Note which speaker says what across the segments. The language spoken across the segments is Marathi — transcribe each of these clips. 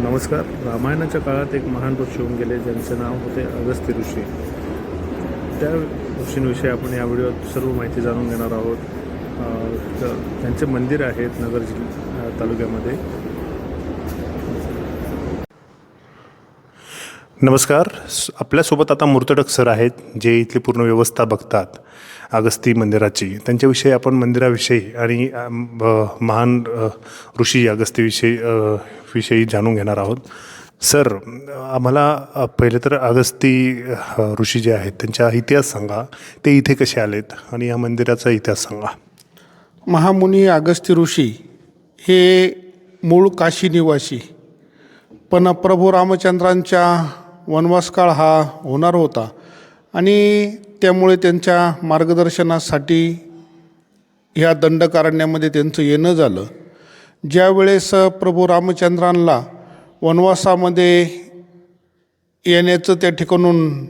Speaker 1: नमस्कार. रामायणाच्या काळात एक महान ऋषी होऊन गेले ज्यांचे नाव होते अगस्त्य ऋषी. त्या ऋषींविषयी आपण या व्हिडिओत सर्व माहिती जाणून घेणार आहोत. त्यांचे मंदिर आहेत नगर जिल्हा तालुक्यामध्ये नमस्कार. आपल्यासोबत आता मूर्तडक सर आहेत जे इथली पूर्ण व्यवस्था बघतात अगस्ती मंदिराची. त्यांच्याविषयी आपण मंदिराविषयी आणि महान ऋषी अगस्तीविषयी विषयी जाणून घेणार आहोत. सर आम्हाला पहिले तर अगस्ती ऋषी जे आहेत त्यांचा इतिहास सांगा. ते इथे कसे आलेत आणि या मंदिराचा इतिहास सांगा.
Speaker 2: महामुनी अगस्ती ऋषी हे मूळ काशी निवासी. पण प्रभू रामचंद्रांच्या वनवास काळ हा होणार होता. आणि त्यामुळे त्यांच्या मार्गदर्शनासाठी ह्या दंडकारण्यामध्ये त्यांचं येणं झालं. ज्यावेळेस प्रभू रामचंद्रांना वनवासामध्ये येण्याचं त्या ठिकाणून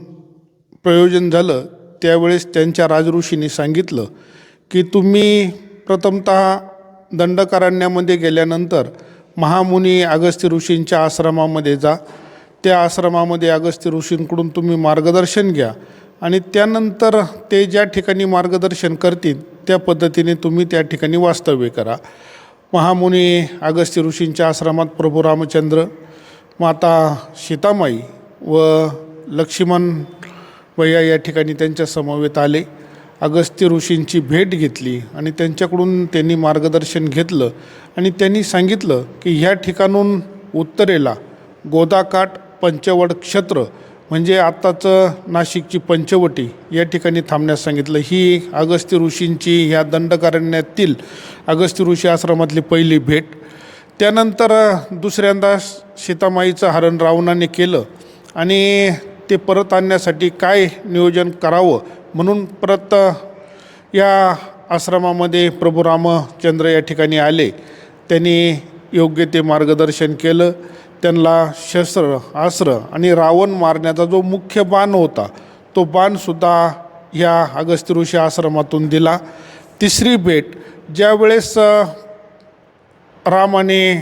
Speaker 2: प्रयोजन झालं त्यावेळेस त्यांच्या राजऋषींनी सांगितलं की तुम्ही प्रथमत दंडकारण्यामध्ये गेल्यानंतर महामुनी अगस्त्य ऋषींच्या आश्रमामध्ये जा. त्या आश्रमामध्ये अगस्त्य ऋषींकडून तुम्ही मार्गदर्शन घ्या. आणि त्यानंतर ते ज्या ठिकाणी मार्गदर्शन करतील त्या पद्धतीने तुम्ही त्या ठिकाणी वास्तव्य करा. महामुनी अगस्त्य ऋषींच्या आश्रमात प्रभू रामचंद्र माता सीतामाई व लक्ष्मण वैया या ठिकाणी त्यांच्या समवेत आले. अगस्त्य ऋषींची भेट घेतली आणि त्यांच्याकडून त्यांनी मार्गदर्शन घेतलं. आणि त्यांनी सांगितलं की ह्या ठिकाणून उत्तरेला गोदाकाठ पंचवड क्षेत्र म्हणजे आत्ताचं नाशिकची पंचवटी या ठिकाणी थांबण्यास सांगितलं. ही अगस्त्य ऋषींची ह्या दंडकारण्यातील अगस्त्य ऋषी आश्रमातली पहिली भेट. त्यानंतर दुसऱ्यांदा सीतामाईचं हरण रावणाने केलं आणि ते परत आणण्यासाठी काय नियोजन करावं म्हणून परत या आश्रमामध्ये प्रभू रामचंद्र या ठिकाणी आले. त्यांनी योग्य ते मार्गदर्शन केलं. त्यांना शस्त्र अस्त्र आणि रावण मारण्याचा जो मुख्य बाण होता तो बाणसुद्धा ह्या अगस्त्य ऋषी आश्रमातून दिला. तिसरी भेट ज्यावेळेस रामाने राम आणि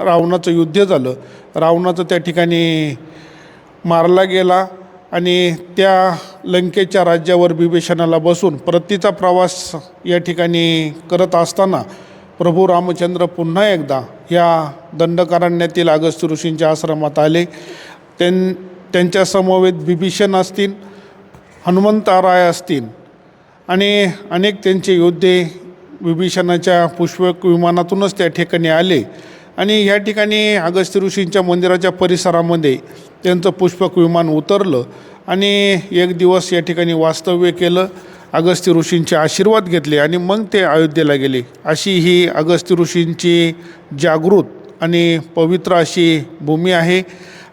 Speaker 2: रावणाचं युद्ध झालं रावणाचं त्या ठिकाणी मारला गेला आणि त्या लंकेच्या राज्यावर बिभीषणाला बसून परतीचा प्रवास या ठिकाणी करत असताना प्रभू रामचंद्र पुन्हा एकदा या दंडकारण्यातील अगस्त्य ऋषींच्या आश्रमात आले. त्यां त्यांच्या समवेत बिभीषण असतील हनुमंतराय असतील आणि अनेक त्यांचे योद्धे विभीषणाच्या पुष्पक विमानातूनच त्या ठिकाणी आले आणि ह्या ठिकाणी अगस्त्य ऋषींच्या मंदिराच्या परिसरामध्ये त्यांचं पुष्पक विमान उतरलं आणि एक दिवस या ठिकाणी वास्तव्य केलं. अगस्त्य ऋषींचे आशीर्वाद घेतले आणि मग ते अयोध्येला गेले. अशी ही अगस्त्य ऋषींची जागृत आणि पवित्र अशी भूमी आहे.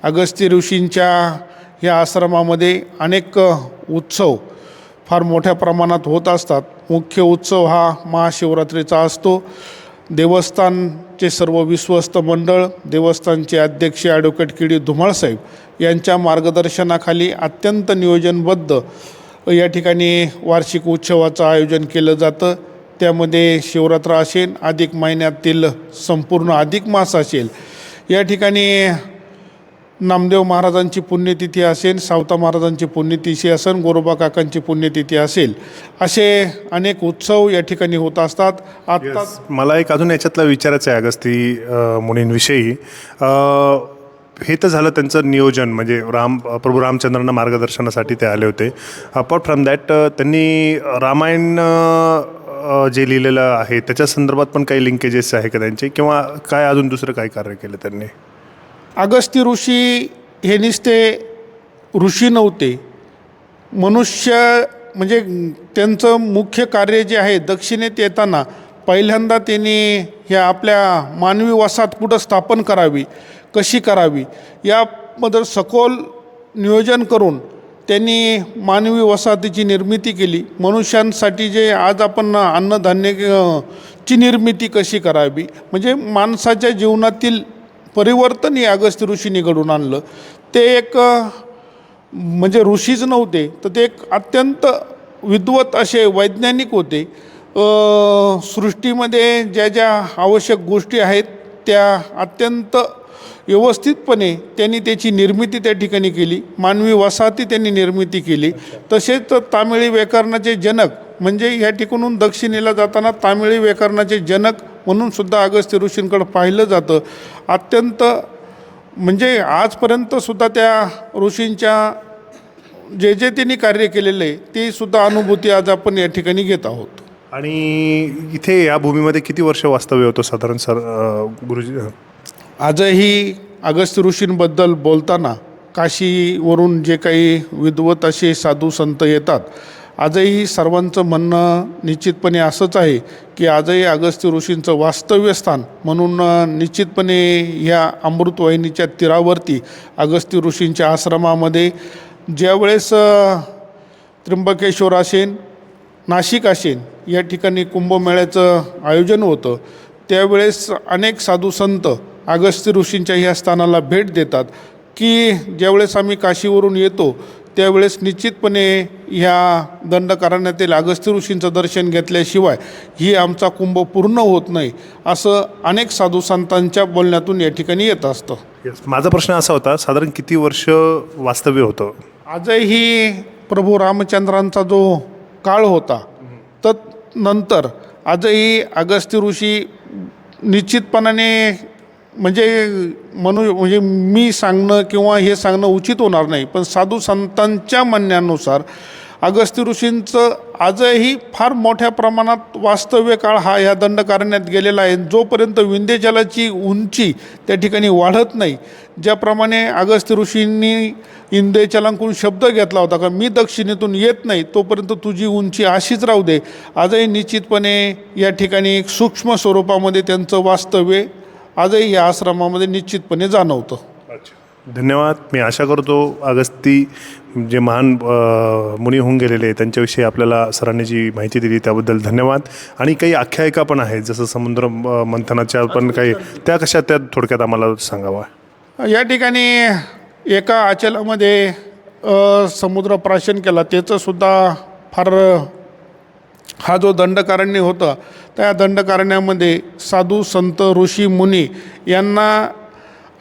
Speaker 2: अगस्त्य ऋषींच्या ह्या आश्रमामध्ये अनेक उत्सव फार मोठ्या प्रमाणात होत असतात. मुख्य उत्सव हा महाशिवरात्रीचा असतो. देवस्थानचे सर्व विश्वस्त मंडळ देवस्थानचे अध्यक्ष ॲडव्होकेट किडी धुमाळसाहेब यांच्या मार्गदर्शनाखाली अत्यंत नियोजनबद्ध या ठिकाणी वार्षिक उत्सवाचं आयोजन केलं जातं. त्यामध्ये शिवरात्र असेल अधिक महिन्यातील संपूर्ण अधिक मास असेल. या ठिकाणी नामदेव महाराजांची पुण्यतिथी असेल सावता महाराजांची पुण्यतिथी असेल गोरोबा काकांची पुण्यतिथी असेल. असे अनेक उत्सव या ठिकाणी होत असतात. आत्ता
Speaker 1: मला एक अजून याच्यातलं विचारायचं आहे अगस्ती मुनींविषयी. हे तर झालं त्यांचं नियोजन म्हणजे राम प्रभू रामचंद्रांना मार्गदर्शनासाठी ते आले होते. अपार्ट फ्रॉम दॅट त्यांनी रामायण जे लिहिलेलं आहे त्याच्या संदर्भात पण काही लिंकेजेस आहे का त्यांचे? किंवा काय अजून दुसरं काय कार्य केलं त्यांनी?
Speaker 2: अगस्ती ऋषी हे नुसते ऋषी नव्हते. मनुष्य म्हणजे त्यांचं मुख्य कार्य जे आहे दक्षिणेत येताना पहिल्यांदा त्यांनी ह्या आपल्या मानवी वसाहत कुठं स्थापन करावी? कशी करावी? याबद्दल सखोल नियोजन करून त्यांनी मानवी वसाहतीची निर्मिती केली. मनुष्यांसाठी जे आज आपण अन्नधान्य ची निर्मिती कशी करावी? म्हणजे माणसाच्या जीवनातील परिवर्तन हे अगस्त्य ऋषीने घडून आणलं. ते एक म्हणजे ऋषीच नव्हते तर ते एक अत्यंत विद्वत असे वैज्ञानिक होते. सृष्टीमध्ये ज्या ज्या आवश्यक गोष्टी आहेत त्या अत्यंत व्यवस्थितपणे त्यांनी त्याची निर्मिती त्या ठिकाणी केली. मानवी वसाहती त्यांनी निर्मिती केली. तसेच तामिळी व्याकरणाचे जनक म्हणजे या ठिकाणून दक्षिणेला जाताना तामिळी व्याकरणाचे जनक म्हणून सुद्धा अगस्त्य ऋषींकडं पाहिलं जातं. अत्यंत म्हणजे आजपर्यंत सुद्धा त्या ऋषींच्या जे जे त्यांनी कार्य केलेलं आहे ते सुद्धा अनुभूती आज आपण या ठिकाणी घेत आहोत.
Speaker 1: आणि इथे या भूमीमध्ये किती वर्ष वास्तव्य होतं साधारण सर गुरुजी
Speaker 2: आजही अगस्त्य ऋषींबद्दल बोलताना काशीवरून जे काही विद्वत असे साधू संत येतात आजही सर्वांचं म्हणणं निश्चितपणे असंच आहे की आजही अगस्त्य ऋषींचं वास्तव्य स्थान म्हणून निश्चितपणे ह्या अमृतवाहिनीच्या तीरावरती अगस्त्य ऋषींच्या आश्रमामध्ये ज्यावेळेस त्र्यंबकेश्वर असेन नाशिक असेन या ठिकाणी कुंभमेळ्याचं आयोजन होतं त्यावेळेस अनेक साधू संत अगस्त्य ऋषींच्या ह्या स्थानाला भेट देतात की ज्यावेळेस आम्ही काशीवरून येतो त्यावेळेस निश्चितपणे ह्या दंडकारण्यातील अगस्त्य ऋषींचं दर्शन घेतल्याशिवाय ही आमचा कुंभ पूर्ण होत नाही असं अनेक साधू संतांच्या बोलण्यातून या ठिकाणी येत असतं
Speaker 1: Yes. माझा प्रश्न असा होता साधारण किती वर्ष वास्तव्य होतं
Speaker 2: आजही प्रभू रामचंद्रांचा जो काळ होता तत्नंतर आजही अगस्त्य ऋषी निश्चितपणाने म्हणजे म्हणू म्हणजे मी सांगणं किंवा हे सांगणं उचित होणार नाही पण साधू संतांच्या म्हणण्यानुसार अगस्त्य ऋषींचं आजही फार मोठ्या प्रमाणात वास्तव्य काळ हा ह्या दंडकारण्यात गेलेला आहे. जोपर्यंत विंध्यजलाची उंची त्या ठिकाणी वाढत नाही ज्याप्रमाणे अगस्त्य ऋषींनी इंदेचलांकडून शब्द घेतला होता का मी दक्षिणेतून येत नाही तोपर्यंत तुझी उंची अशीच राहू दे. आजही निश्चितपणे या ठिकाणी एक सूक्ष्म स्वरूपामध्ये त्यांचं वास्तव्य आजही या आश्रमामध्ये निश्चितपणे जाणवतं.
Speaker 1: धन्यवाद. मी आशा करतो अगस्ती जे महान मुनी होऊन गेलेले आहे त्यांच्याविषयी आपल्याला सरांनी जी माहिती दिली त्याबद्दल धन्यवाद. आणि काही आख्यायिका पण आहेत जसं समुद्र मंथनाच्या पण काही त्या कशा त्या थोडक्यात आम्हाला सांगावा.
Speaker 2: या ठिकाणी एका अचलामध्ये अ, समुद्र प्राशन केला त्याचंसुद्धा फार हा जो दंडकारण्य होता त्या दंडकारण्यामध्ये साधू संत ऋषी मुनी यांना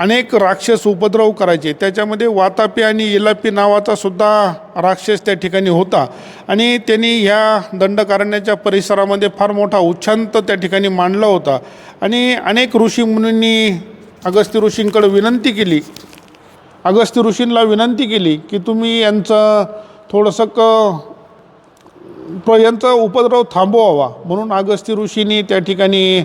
Speaker 2: अनेक राक्षस उपद्रव करायचे. त्याच्यामध्ये वातापी आणि इलापी नावाचा सुद्धा राक्षस त्या ठिकाणी होता. आणि त्यांनी ह्या दंडकारण्याच्या परिसरामध्ये फार मोठा उच्छांत त्या ठिकाणी मांडला होता. आणि अनेक ऋषी मुनींनी अगस्त्य ऋषींकडे विनंती केली. अगस्त्य ऋषींना विनंती केली की तुम्ही यांचं थोडंसं क प यांचा उपद्रव थांबवावा म्हणून अगस्त्य ऋषींनी त्या ठिकाणी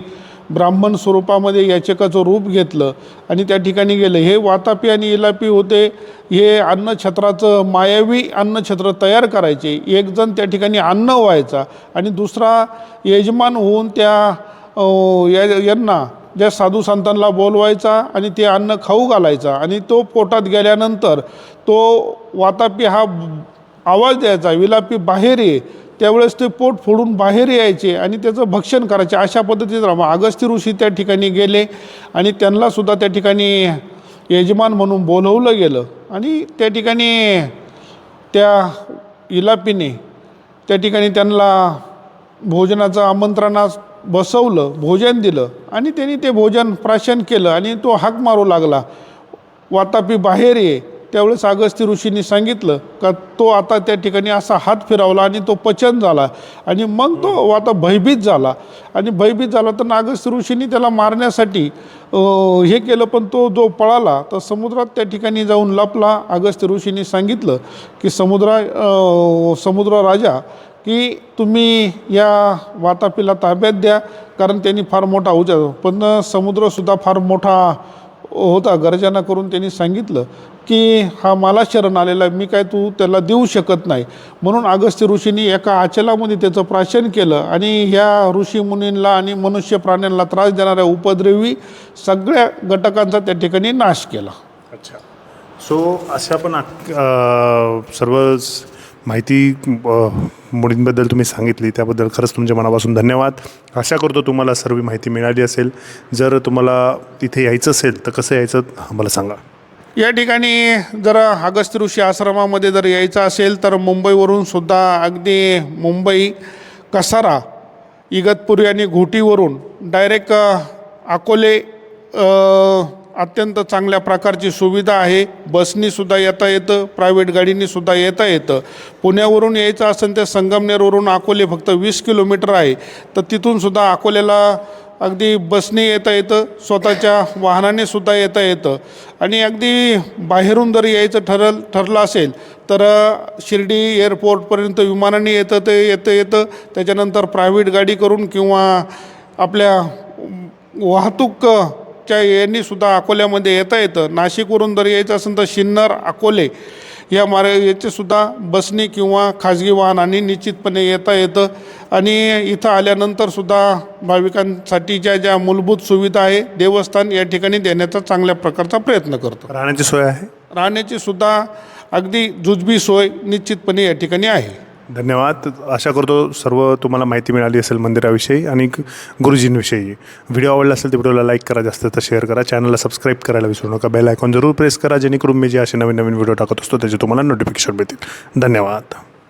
Speaker 2: ब्राह्मण स्वरूपामध्ये याचकाचं रूप घेतलं आणि त्या ठिकाणी गेलं. हे वातापी आणि इलापी होते हे अन्नछत्राचं मायावी अन्नछत्र तयार करायचे. एकजण त्या ठिकाणी अन्न व्हायचा आणि दुसरा यजमान होऊन त्या या यांना ज्या साधू संतांना बोलवायचा आणि ते अन्न खाऊ घालायचा. आणि तो पोटात गेल्यानंतर तो वातापी हा आवाज द्यायचा विलापी बाहेर ये त्यावेळेस ते पोट फोडून बाहेर यायचे आणि त्याचं भक्षण करायचे. अशा पद्धतीचं राहा अगस्त्य ऋषी त्या ठिकाणी गेले आणि त्यांनासुद्धा त्या ठिकाणी यजमान म्हणून बोलवलं गेलं. आणि त्या ठिकाणी त्या इलापीने त्या ठिकाणी त्यांना भोजनाचं आमंत्रणास बसवलं भोजन दिलं आणि त्यांनी ते भोजन प्राशन केलं आणि तो हाक मारू लागला. वातापी बाहेर ये. त्यावेळेस अगस्त्य ऋषींनी सांगितलं का तो आता त्या ठिकाणी असा हात फिरवला आणि तो पचन झाला. आणि मग तो आता भयभीत झाला. आणि भयभीत झाला तर अगस्त्य ऋषींनी त्याला मारण्यासाठी हे केलं पण तो जो पळाला तर समुद्रात त्या ठिकाणी जाऊन लपला. अगस्त्य ऋषींनी सांगितलं की समुद्रा समुद्र राजा की तुम्ही या वातापीला ताब्यात द्या कारण त्यांनी फार मोठा उजा पण समुद्रसुद्धा फार मोठा होता गर्जना करून त्यांनी सांगितलं की हा मला शरण आलेला मी काय तू त्याला देऊ शकत नाही. म्हणून अगस्त्य ऋषींनी एका आचलामध्ये त्याचं प्राशन केलं आणि ह्या ऋषी मुनींना आणि मनुष्य प्राण्यांना त्रास देणाऱ्या उपद्रवी सगळ्या घटकांचा त्या ठिकाणी नाश केला.
Speaker 1: अच्छा. सो अशा पण सर्व माहिती मुलींबद्दल तुम्ही सांगितली त्याबद्दल खरंच तुमच्या मनापासून धन्यवाद. आशा करतो तुम्हाला सर्व माहिती मिळाली असेल. जर तुम्हाला तिथे यायचं असेल तर कसं यायचं मला सांगा.
Speaker 2: या ठिकाणी जर अगस्त ऋषी आश्रमामध्ये जर यायचं असेल तर मुंबईवरून सुद्धा अगदी मुंबई कसारा इगतपुरी आणि घोटीवरून डायरेक्ट अकोले अत्यंत चांगल्या प्रकारची सुविधा आहे. बसनीसुद्धा येता येतं प्रायव्हेट गाडीनीसुद्धा येता येतं. पुण्यावरून यायचं असेल तर संगमनेरवरून अकोले फक्त वीस किलोमीटर आहे. तर तिथूनसुद्धा अकोल्याला अगदी बसने येता येतं स्वतःच्या वाहनाने सुद्धा येता येतं. आणि अगदी बाहेरून जर यायचं ठरल ठरलं असेल तर शिर्डी एअरपोर्टपर्यंत विमानाने येतं ते येतं येतं. त्याच्यानंतर प्रायव्हेट गाडी करून किंवा आपल्या वाहतूक च्या यांनी सुद्धा अकोल्यामध्ये येता येतं. नाशिकवरून जर यायचं असेल तर सिन्नर अकोले या मार्ग याचे सुद्धा बसनी किंवा खाजगी वाहनांनी निश्चितपणे येता येतं. आणि इथं आल्यानंतर सुद्धा भाविकांसाठी ज्या ज्या मूलभूत सुविधा आहे देवस्थान या ठिकाणी देण्याचा चांगल्या प्रकारचा प्रयत्न करतो.
Speaker 1: राहण्याची सोय आहे?
Speaker 2: राहण्याची सुद्धा अगदी जुजबी सोय निश्चितपणे या ठिकाणी आहे.
Speaker 1: धन्यवाद. आशा करतो सर्व तुम्हाला माहिती मिळाली असेल मंदिराविषयी आणि गुरुजींविषयी. व्हिडिओ आवडला असेल तर व्हिडिओला लाईक करा जास्त तर शेअर करा. चॅनलला सबस्क्राईब करायला विसरू नका. बेल आयकॉन जरूर प्रेस करा जेणेकरून मी जे असे नवीन नवीन व्हिडिओ टाकत असतो त्याचे तुम्हाला नोटिफिकेशन मिळतील. धन्यवाद.